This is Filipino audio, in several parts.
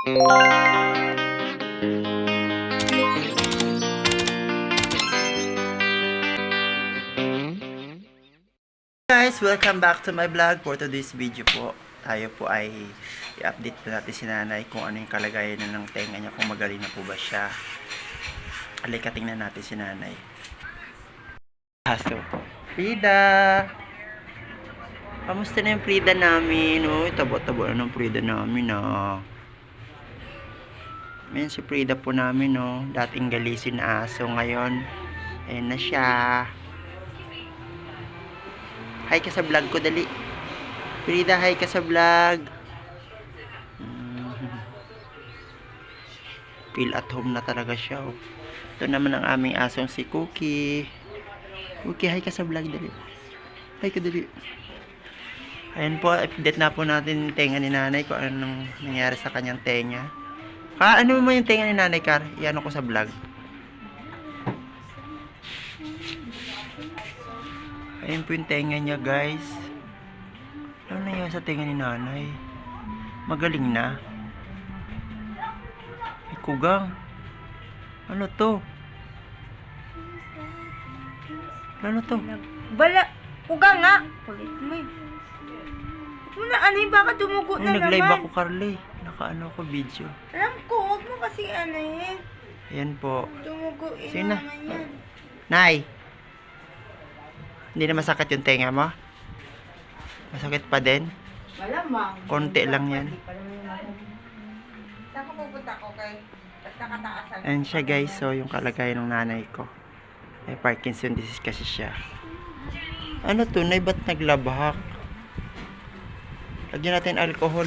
Guys, welcome back to my vlog. For today's video po, tayo po ay i-update po natin si nanay kung ano yung kalagayan na ng tenga niya, kung magaling na po ba siya. Halika, tingnan natin si nanay. Aso. Frida! Kamusta na yung Frida namin? Uy, tabo-tabo na ng Frida namin, ah. Ayan si Frida po namin, no. Dating galisin na aso. Ngayon, ayan na siya. Hi ka sa vlog ko, dali. Frida, hi ka sa vlog. Feel at home na talaga siya, oh. Ito naman ang aming asong si Cookie. Cookie, hi ka sa vlog, dali. Hi ka, dali. Ayan po, update na po natin tenga ni nanay kung anong nangyari sa kanyang tenga. Ka, ano mo yung tenga ni nanay, Kar? Iyan ko sa vlog. Ayan po yung tenga niya, guys. Ano nangyari sa tenga ni nanay? Magaling na. May kugang. Ano to? Ano to? Bala, uga nga. Kulit mo eh. Huwag mo na ano yung baka dumugo Ay, na nag-live naman. ako, Carly. Naka-ano ako video. Alam kasi ano eh. Ayan po. Dumugo eh naman yan. Nay! Hindi na masakit yung tenga mo? Masakit pa din? Malamang. Konti lang yan. Saan ka pupunta ko kay? Ba't nakataasan? Ayan siya guys, so yung kalagayan ng nanay ko. May Parkinson disease kasi siya. Ano to, nay ba't naglabhak? Lagyan natin alcohol.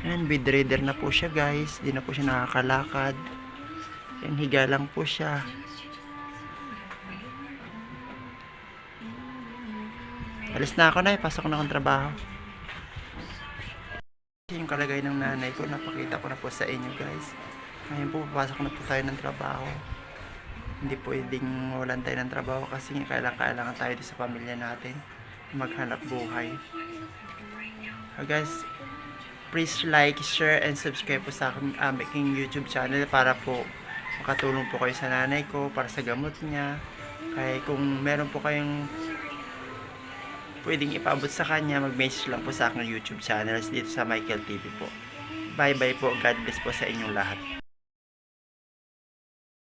Ayan, bedridden na po siya guys. Di na po siya nakakalakad. Ayan, higa lang po siya. Alis na ako na, pasok na akong trabaho. Yung kalagay ng nanay ko, napakita ko na po sa inyo guys. Ngayon po, papasok na po tayo ng trabaho. Hindi pwedeng walan tayo ng trabaho kasi kailangan, kailangan tayo sa pamilya natin. Maghanap buhay. So guys, please like, share, and subscribe po sa um, aking YouTube channel para po makatulong po kayo sa nanay ko para sa gamot niya. Kaya kung meron po kayong pwedeng ipaabot sa kanya, mag-message lang po sa aking YouTube channel dito sa Michael TV po. Bye-bye po. God bless po sa inyong lahat.